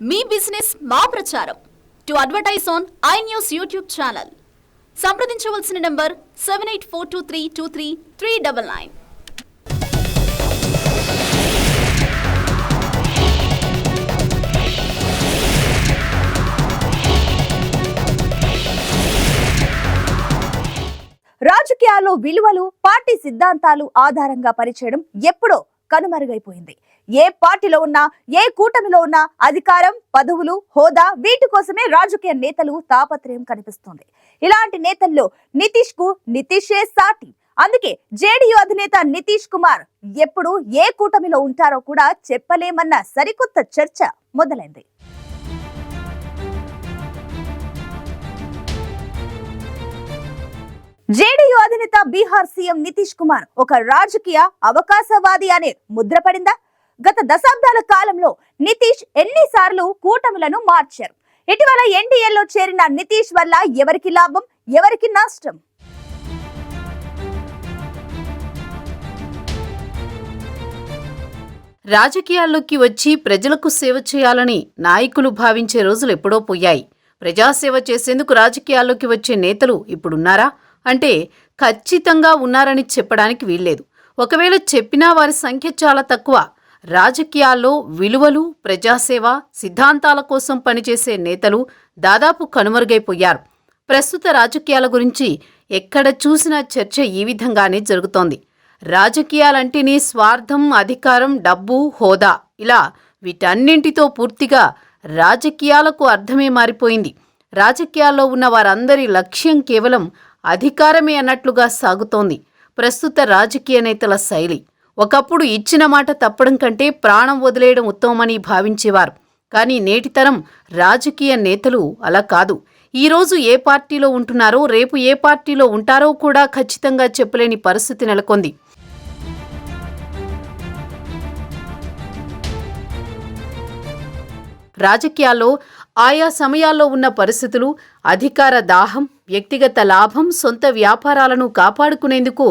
మీ business మా ప్రచారం. To advertise on I News YouTube channel. సంప్రదించవలసిన number seven eight four two three two three three double nine. రాజకీయాల్లో విలువలు party సిద్ధాంతాలు ఆధారంగా పనిచేయడం ఎప్పుడో కనుమరుగైపోయింది. ఏ పార్టీలో ఉన్నా ఏ కూటమిలో ఉన్నా అధికారం పదవులు హోదా వీటి కోసమే రాజకీయ నేతలు తాపత్రయం కనిపిస్తోంది. ఇలాంటి నేతల్లో నితీష్కు నితీషే సాటి. అందుకే జేడీయూ అధినేత నితీష్ కుమార్ ఎప్పుడు ఏ కూటమిలో ఉంటారో కూడా చెప్పలేమన్న సరికొత్త చర్చ మొదలైంది. జేడీయూ అధినేత బీహార్ సీఎం నితీష్ కుమార్ ఒక రాజకీయ అవకాశవాది అనే ముద్ర పడిందా? గత దశాబ్దాల కాలంలో నితీష్ ఎన్నిసార్లు కూటములను మార్చారు. ఇటీవల ఎన్డీఏలో చేరిన నితీష్ వల్ల ఎవరికి లాభం ఎవరికి నష్టం? రాజకీయాల్లోకి వచ్చి ప్రజలకు సేవ చేయాలని నాయకులు భావించే రోజులు ఎప్పుడో పోయాయి. ప్రజాసేవ చేసేందుకు రాజకీయాల్లోకి వచ్చే నేతలు ఇప్పుడున్నారా? అంటే ఖచ్చితంగా ఉన్నారని చెప్పడానికి వీల్లేదు. ఒకవేళ చెప్పినా వారి సంఖ్య చాలా తక్కువ. రాజకీయాల్లో విలువలు ప్రజాసేవ సిద్ధాంతాల కోసం పనిచేసే నేతలు దాదాపు కనుమరుగైపోయారు. ప్రస్తుత రాజకీయాల గురించి ఎక్కడ చూసినా చర్చ ఈ విధంగానే జరుగుతోంది. రాజకీయాలంటేనే స్వార్థం అధికారం డబ్బు హోదా ఇలా వీటన్నింటితో పూర్తిగా రాజకీయాలకు అర్థమే మారిపోయింది. రాజకీయాల్లో ఉన్న వారందరి లక్ష్యం కేవలం అధికారమే అన్నట్లుగా సాగుతోంది. ప్రస్తుత రాజకీయ నేతల శైలి ఒకప్పుడు ఇచ్చిన మాట తప్పడం కంటే ప్రాణం వదిలేయడం ఉత్తమమని భావించేవారు. కానీ నేటితరం రాజకీయ నేతలు అలా కాదు. ఈరోజు ఏ పార్టీలో ఉంటున్నారో రేపు ఏ పార్టీలో ఉంటారో కూడా ఖచ్చితంగా చెప్పలేని పరిస్థితి నెలకొంది. రాజకీయాల్లో ఆయా సమయాల్లో ఉన్న పరిస్థితులు అధికార దాహం వ్యక్తిగత లాభం సొంత వ్యాపారాలను కాపాడుకునేందుకు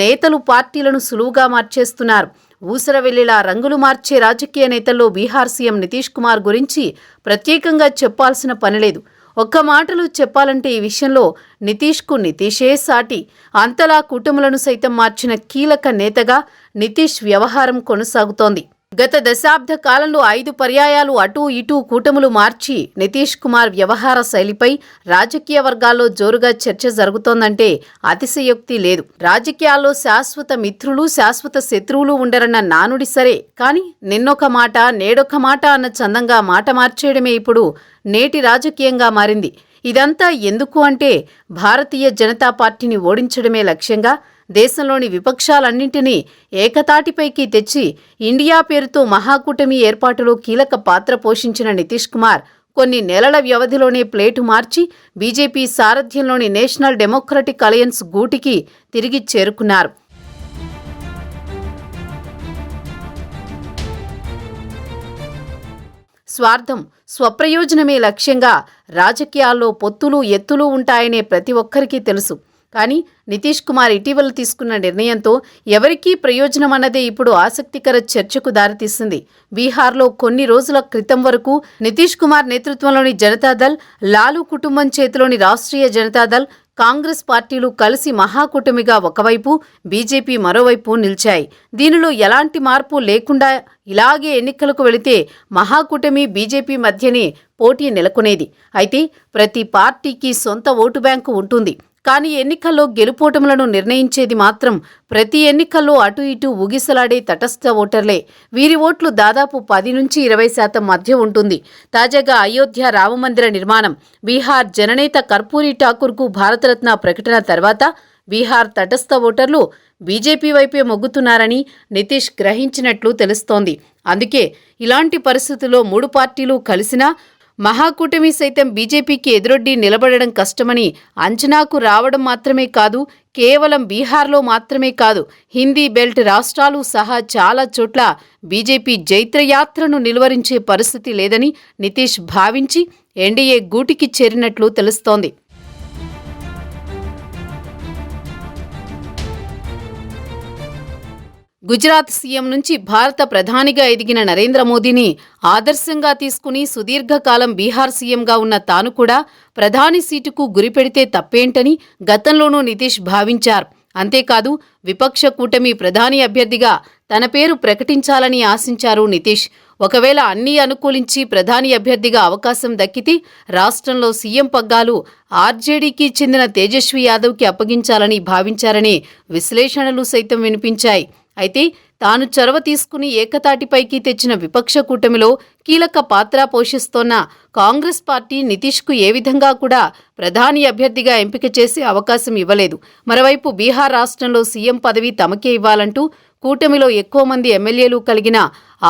నేతలు పార్టీలను సులువుగా మార్చేస్తున్నారు. ఊసరవెల్లిలా రంగులు మార్చే రాజకీయ నేతల్లో బీహార్ సీఎం నితీష్ కుమార్ గురించి ప్రత్యేకంగా చెప్పాల్సిన పనిలేదు ఒక్క మాటలు చెప్పాలంటే ఈ విషయంలో నితీష్కు నితీషే సాటి. అంతలా కుటుంబాలను సైతం మార్చిన కీలక నేతగా నితీష్ వ్యవహారం కొనసాగుతోంది. గత దశాబ్ద కాలంలో ఐదు పర్యాయాలు అటూ ఇటూ కూటములు మార్చి నితీష్ కుమార్ వ్యవహార శైలిపై రాజకీయ వర్గాల్లో జోరుగా చర్చ జరుగుతోందంటే అతిశయోక్తి లేదు. రాజకీయాల్లో శాశ్వత మిత్రులు శాశ్వత శత్రువులు ఉండరన్న నానుడి సరే. కానీ నిన్నొక మాట నేడొక మాట అన్న చందంగా మాట మార్చేయడమే ఇప్పుడు నేటి రాజకీయంగా మారింది. ఇదంతా ఎందుకు అంటే భారతీయ జనతా పార్టీని ఓడించడమే లక్ష్యంగా దేశంలోని విపక్షాలన్నింటినీ ఏకతాటిపైకి తెచ్చి ఇండియా పేరుతో మహాకూటమి ఏర్పాటులో కీలక పాత్ర పోషించిన నితీష్ కుమార్ కొన్ని నెలల వ్యవధిలోనే ప్లేటు మార్చి బీజేపీ సారథ్యంలోని నేషనల్ డెమోక్రటిక్ అలయన్స్ గూటికి తిరిగి చేరుకున్నారు. స్వార్థం స్వప్రయోజనమే లక్ష్యంగా రాజకీయాల్లో పొత్తులు ఎత్తులు ఉంటాయనే ప్రతి ఒక్కరికీ తెలుసు. కానీ నితీష్ కుమార్ ఇటీవల తీసుకున్న నిర్ణయంతో ఎవరికీ ప్రయోజనం అన్నదే ఇప్పుడు ఆసక్తికర చర్చకు దారితీస్తుంది బీహార్లో కొన్ని రోజుల క్రితం వరకు నితీష్ కుమార్ నేతృత్వంలోని జనతాదళ్ లాలూ కుటుంబం చేతిలోని రాష్ట్రీయ జనతాదళ్ కాంగ్రెస్ పార్టీలు కలిసి మహాకూటమిగా ఒకవైపు బీజేపీ మరోవైపు నిలిచాయి. దీనిలో ఎలాంటి మార్పు లేకుండా ఇలాగే ఎన్నికలకు వెళితే మహాకూటమి బీజేపీ మధ్యనే పోటీ నెలకొనేది. అయితే ప్రతి పార్టీకి సొంత ఓటు బ్యాంకు ఉంటుంది. కానీ ఎన్నికల్లో గెలుపోటములను నిర్ణయించేది మాత్రం ప్రతి ఎన్నికల్లో అటు ఇటు ఊగిసలాడే తటస్థ ఓటర్లే. వీరి ఓట్లు దాదాపు పది నుంచి ఇరవై శాతం మధ్య ఉంటుంది. తాజాగా అయోధ్య రామమందిర నిర్మాణం బీహార్ జననేత కర్పూరి ఠాకూర్కు భారతరత్న ప్రకటన తర్వాత బీహార్ తటస్థ ఓటర్లు బీజేపీ వైపే మొగ్గుతున్నారని నితీష్ గ్రహించినట్లు తెలుస్తోంది. అందుకే ఇలాంటి పరిస్థితుల్లో మూడు పార్టీలు కలిసినా మహాకూటమి సైతం బీజేపీకి ఎదురొడ్డి నిలబడడం కష్టమని అంచనాకు రావడం మాత్రమే కాదు కేవలం బీహార్లో మాత్రమే కాదు హిందీ బెల్ట్ రాష్ట్రాలు సహా చాలా చోట్ల బీజేపీ జైత్రయాత్రను నిలువరించే పరిస్థితి లేదని నితీష్ భావించి ఎన్డీఏ గూటికి చేరినట్లు తెలుస్తోంది. గుజరాత్ సీఎం నుంచి భారత ప్రధానిగా ఎదిగిన నరేంద్ర మోదీని ఆదర్శంగా తీసుకుని సుదీర్ఘకాలం బీహార్ సీఎంగా ఉన్న తాను కూడా ప్రధాని సీటుకు గురిపెడితే తప్పేంటని గతంలోనూ నితీష్ భావించారు. అంతేకాదు విపక్ష కూటమి ప్రధాని అభ్యర్థిగా తన పేరు ప్రకటించాలని ఆశించారు నితీష్. ఒకవేళ అన్నీ అనుకూలించి ప్రధాని అభ్యర్థిగా అవకాశం దక్కితే రాష్ట్రంలో సీఎం పగ్గాలు ఆర్జేడీకి చెందిన తేజస్వి యాదవ్కి అప్పగించాలని భావించారనే విశ్లేషణలు సైతం వినిపించాయి. అయితే తాను చొరవ తీసుకుని ఏకతాటిపైకి తెచ్చిన విపక్ష కూటమిలో కీలక పాత్ర పోషిస్తోన్న కాంగ్రెస్ పార్టీ నితీష్కు ఏ విధంగా కూడా ప్రధాని అభ్యర్థిగా ఎంపిక చేసే అవకాశం ఇవ్వలేదు. మరోవైపు బీహార్ రాష్ట్రంలో సీఎం పదవి తమకే ఇవ్వాలంటూ కూటమిలో ఎక్కువ మంది ఎమ్మెల్యేలు కలిగిన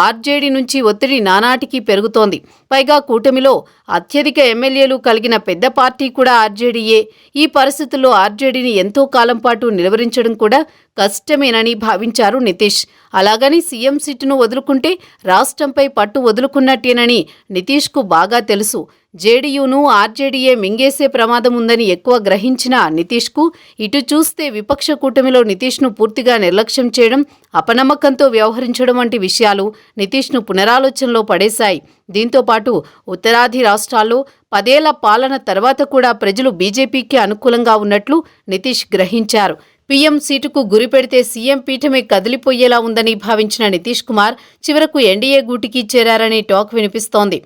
ఆర్జేడీ నుంచి ఒత్తిడి నానాటికి పెరుగుతోంది. పైగా కూటమిలో అత్యధిక ఎమ్మెల్యేలు కలిగిన పెద్ద పార్టీ కూడా ఆర్జేడీయే. ఈ పరిస్థితుల్లో ఆర్జేడీని ఎంతో కాలం పాటు నిలవరించడం కూడా కష్టమేనని భావించారు నితీష్. అలాగని సీఎం సీటును వదులుకుంటే రాష్ట్రంపై పట్టు వదులుకున్నట్టేనని నితీష్కు బాగా తెలుసు. జేడీయూను ఆర్జేడీఏ మింగేసే ప్రమాదం ఉందని ఎక్కువ గ్రహించిన నితీష్కు ఇటు చూస్తే విపక్ష కూటమిలో నితీష్ను పూర్తిగా నిర్లక్ష్యం చేయడం అపనమ్మకంతో వ్యవహరించడం వంటి విషయాలు నితీష్ను పునరాలోచనలో పడేశాయి. దీంతో పాటు ఉత్తరాది రాష్ట్రాల్లో పదేళ్ళ పాలన తర్వాత కూడా ప్రజలు బీజేపీకి అనుకూలంగా ఉన్నట్లు నితీష్ గ్రహించారు. పీఎం సీటుకు గురిపెడితే సీఎం పీఠమే కదిలిపోయేలా ఉందని భావించిన నితీష్ కుమార్ చివరకు ఎన్డీఏ గూటికి చేరారనే టాక్ వినిపిస్తోంది.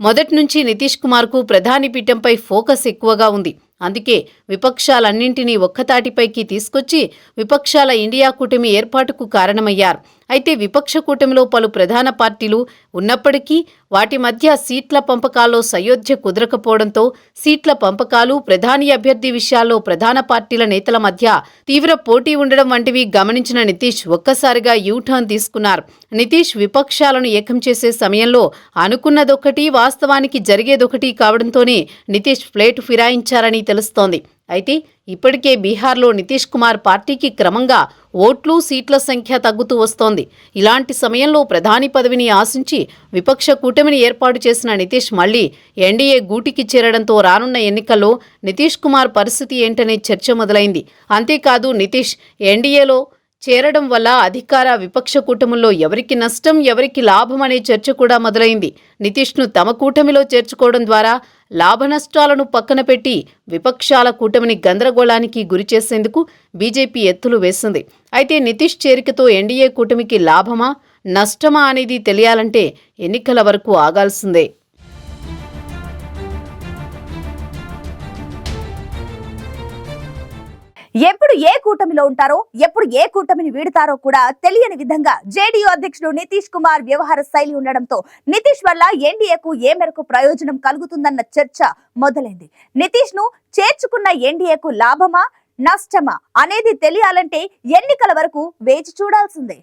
మొదటి నుంచి నితీష్ కుమార్కు ప్రధాని పీఠంపై ఫోకస్ ఎక్కువగా ఉంది. అందుకే విపక్షాలన్నింటినీ ఒక్కతాటిపైకి తీసుకొచ్చి విపక్షాల ఇండియా కూటమి ఏర్పాటుకు కారణమయ్యారు. అయితే విపక్ష కూటమిలో పలు ప్రధాన పార్టీలు ఉన్నప్పటికీ వాటి మధ్య సీట్ల పంపకాల్లో సయోధ్య కుదరకపోవడంతో సీట్ల పంపకాలు ప్రధాని అభ్యర్థి విషయాల్లో ప్రధాన పార్టీల నేతల మధ్య తీవ్ర పోటీ ఉండడం వంటివి గమనించిన నితీష్ ఒక్కసారిగా యూటర్న్ తీసుకున్నారు. నితీష్ విపక్షాలను ఏకం చేసే సమయంలో అనుకున్నదొకటి వాస్తవానికి జరిగేదొకటి కావడంతోనే నితీష్ ప్లేటు ఫిరాయించారని తెలుస్తోంది. అయితే ఇప్పటికే బీహార్లో నితీష్ కుమార్ పార్టీకి క్రమంగా ఓట్లు సీట్ల సంఖ్య తగ్గుతూ వస్తోంది. ఇలాంటి సమయంలో ప్రధాని పదవిని ఆశించి విపక్ష కూటమిని ఏర్పాటు చేసిన నితీష్ మళ్ళీ ఎన్డీఏ గూటికి చేరడంతో రానున్న ఎన్నికల్లో నితీష్ కుమార్ పరిస్థితి ఏంటనే చర్చ మొదలైంది. అంతేకాదు నితీష్ ఎన్డీఏలో చేరడం వల్ల అధికార విపక్ష కూటముల్లో ఎవరికి నష్టం ఎవరికి లాభం అనే చర్చ కూడా మొదలైంది. నితీష్ను తమ కూటమిలో చేర్చుకోవడం ద్వారా లాభనష్టాలను పక్కన పెట్టి విపక్షాల కూటమిని గందరగోళానికి గురిచేసేందుకు బీజేపీ ఎత్తులు వేసింది. అయితే నితీష్ చేరికతో ఎన్డీఏ కూటమికి లాభమా నష్టమా అనేది తెలియాలంటే ఎన్నికల వరకు ఆగాల్సిందే. ఎప్పుడు ఏ కూటమిలో ఉంటారో ఎప్పుడు ఏ కూటమిని వీడతారో కూడా తెలియని విధంగా జేడీయూ అధ్యక్షుడు నితీష్ కుమార్ వ్యవహార శైలి ఉండడంతో నితీష్ వల్ల ఎన్డీఏకు ఏ మేరకు ప్రయోజనం కలుగుతుందన్న చర్చ మొదలైంది. నితీష్ను చేర్చుకున్న ఎన్డీఏకు లాభమా నష్టమా అనేది తెలియాలంటే ఎన్నికల వరకు వేచి చూడాల్సిందే.